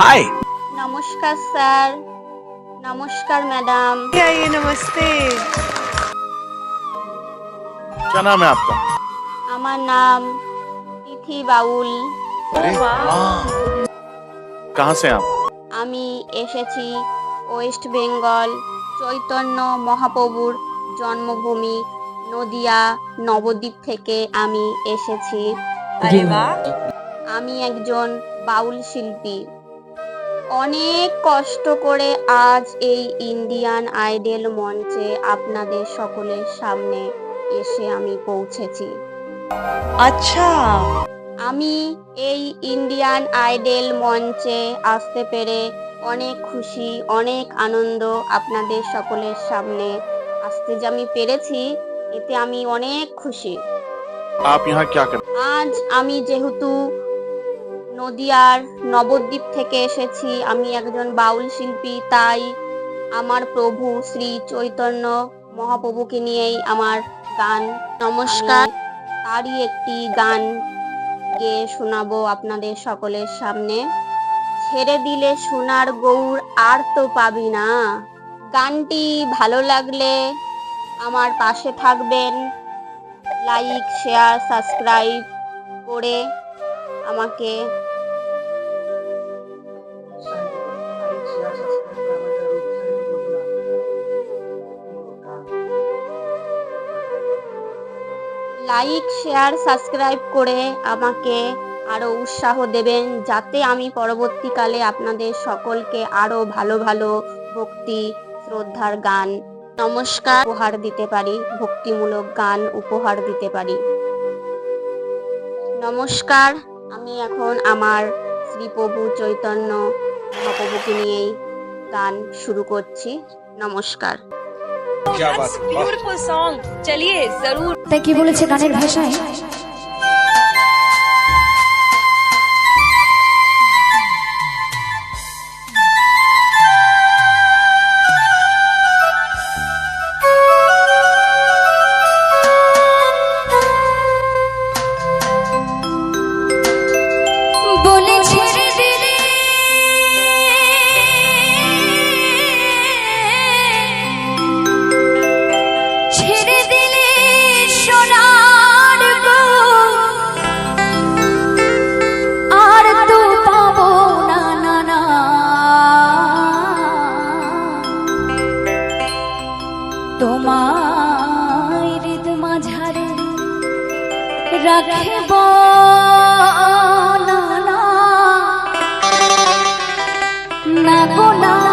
हाय নমস্কার স্যার নমস্কার ম্যাডাম आइए नमस्ते क्या नाम है आपका আমার নাম তিথি বাউল अरे हाँ कहाँ से हैं आप আমি এসেছি ওয়েস্ট বেঙ্গল চৈতন্য মহাপ্রভুর জন্মভূমি নদিয়া নবদ্বীপ থেকে আমি এসেছি अरे वाह আমি একজন বাউল শিল্পী অনেক কষ্ট করে আজ এই ইন্ডিয়ান আইডল মঞ্চে আপনাদের সকলের সামনে এসে আমি পৌঁছেছি। আচ্ছা। আমি এই ইন্ডিয়ান আইডল মঞ্চে আসতে পেরে অনেক খুশি অনেক আনন্দ আপনাদের সকলের সামনে আসতে যে আমি পেরেছি এতে আমি অনেক খুশি। আজ আমি যেহেতু নদিয়ার নবদ্বীপ থেকে এসেছি। আমি একজন বাউল শিল্পী, তাই আমার প্রভু শ্রী চৈতন্য মহাপ্রভুকে নিয়েই আমার গান নমস্কার। তারই একটি গান গেয়ে শোনাবো আপনাদের সকলের সামনে। ছেড়ে দিলে সোনার গৌর আর তো পাবি না। গানটি ভালো লাগলে আমার পাশে থাকবেন। লাইক, শেয়ার, সাবস্ক্রাইব করে আমাকে লাইক, শেয়ার, সাবস্ক্রাইব করে আমাকে আরও উৎসাহ দেবেন যাতে আমি পরবর্তীকালে আপনাদের সকলকে আরও ভালো ভালো ভক্তি, শ্রদ্ধার গান, নমস্কার উপহার দিতে পারি, ভক্তিমূলক গান উপহার দিতে পারি। নমস্কার। আমি এখন আমার শ্রীপ্রভু চৈতন্য মহাপ্রভুকে নিয়েই গান শুরু করছি। নমস্কার। কি বলেছে গানের ভাষায়? রাখব না না। না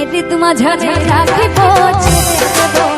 তোমায় তোমা মাঝারে রাখিব ছেড়ে